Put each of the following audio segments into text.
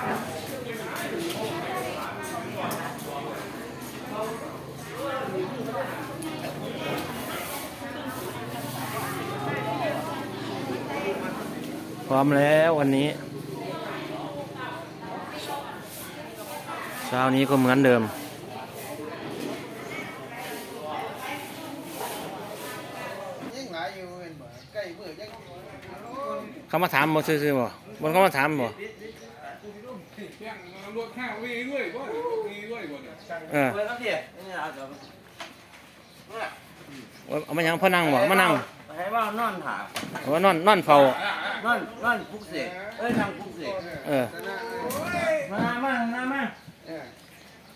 พร้อมแล้ววันนี้ เช้านี้ก็เหมือนเดิมยังหลายอยู่เห็นบ่ใกล้มือยังเขามาถามบ่ซื่อๆบ่บนเขามาถามบ่ ยังรถข้าวมีด้วยบ่มีด้วยบ่เนี่ยเออเปิดครับพี่นี่เอาครับเอามาหยังพ่อนั่งบ่มานั่งให้ว่านอนถามเอาว่านอนนอนเฝ้านอนนอนพุกเสกเอ้ยทางพุกเสกเออมามามามา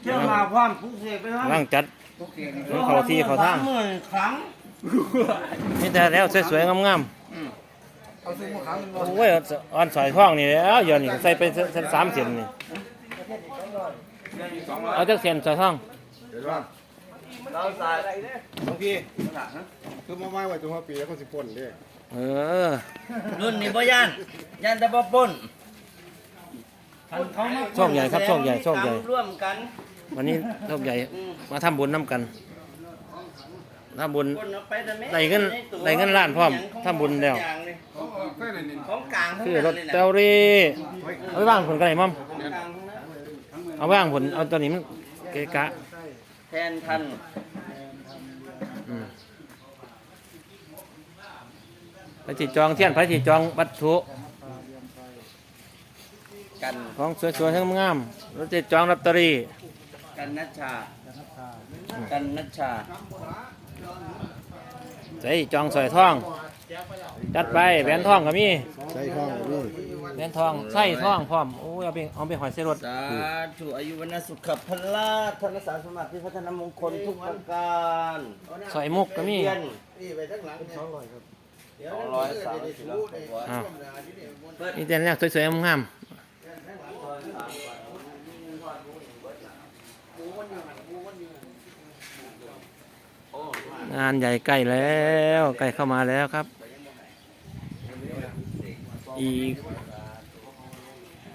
เจ้ามาพร้อมพุกเสกไปครับร่างจัดเขาที่เขาทางหมื่นครั้งมีแต่แล้วสวยๆงาม เอาซื้อมาครั้งๆโอ้ยอ่อนสอยท้องนี่แหล้วเดี๋ยวนี้ใส่ไปเส้นสามเส้นนี่เอาจักเส้นสอยท้องเราใส่บางทีคือมาไม้ไว้ตัวหัวปีแล้วเขาสิป่นเด้เออรุ่นนี้บ่ยันยันแต่บ่ปนคันเขามาโชคใหญ่ครับโชคใหญ่โชคใหญ่ ร่วมกันวันนี้โชคใหญ่มาทำบุญน้ำกันทำบุญปนเอาไปแต่แม่ได้เงินได้เงินล้านพร้อมทำบุญแล้วแค่ นั้นนี่ของกลางทั้งคือนั้นรถเลยเตนะอรี่เอาไปว่างผลกันไหนมั่มของกลางทั้งนั้นเอาว่างผลเอาตัวนี้มันเกะกะแทนทันอืมไปที่จองเทียนไปที่จองวัตถุกันของสวยๆทั้งงามๆแล้วจะจองลอตเตอรี่กันนัชชา กันนัชชาใส่จองสอยท่อง จัดไปแหวนท่องก็มีใช้ข้องนี่แหวนทองใส่ท่องพร้อมโอ้ยเอาไปเอาไปหอยเสรถสาธุอายุวันนสุขพละธนสารสมบัติพัฒนามงคลทุกประการสอยมุกก็มีเรียนนี่ไปทั้งหลังสองร้อยครับสองร้อยสามสิบอ้าวนี่แต่แรกสวยๆงามๆงานใหญ่ใกล้แล้วใกล้เข้ามาแล้วครับ อีก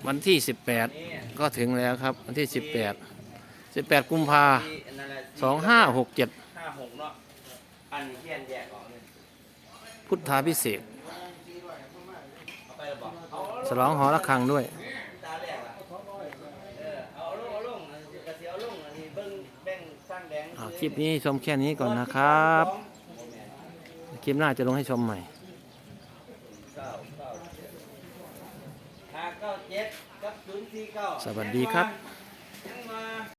วันที่ 18 ก็ถึงแล้วครับ วันที่ 18 18 กุมภา2567ห้าหกเนาะอันเขียนแยกออกเลยพุทธาพิเศษกเอาไปแล้วบอกเอาฉลองหอระฆังด้วย ตาแรกล่ะเออเอาลงเอาลงอันนี้กระเสียวลงอันนี้เบิ่งแบ่งสร้างแบงอ่าคลิปนี้ชมแค่นี้ก่อนนะครับ คลิปหน้าจะลงให้ชมใหม่ สวัสดีครับ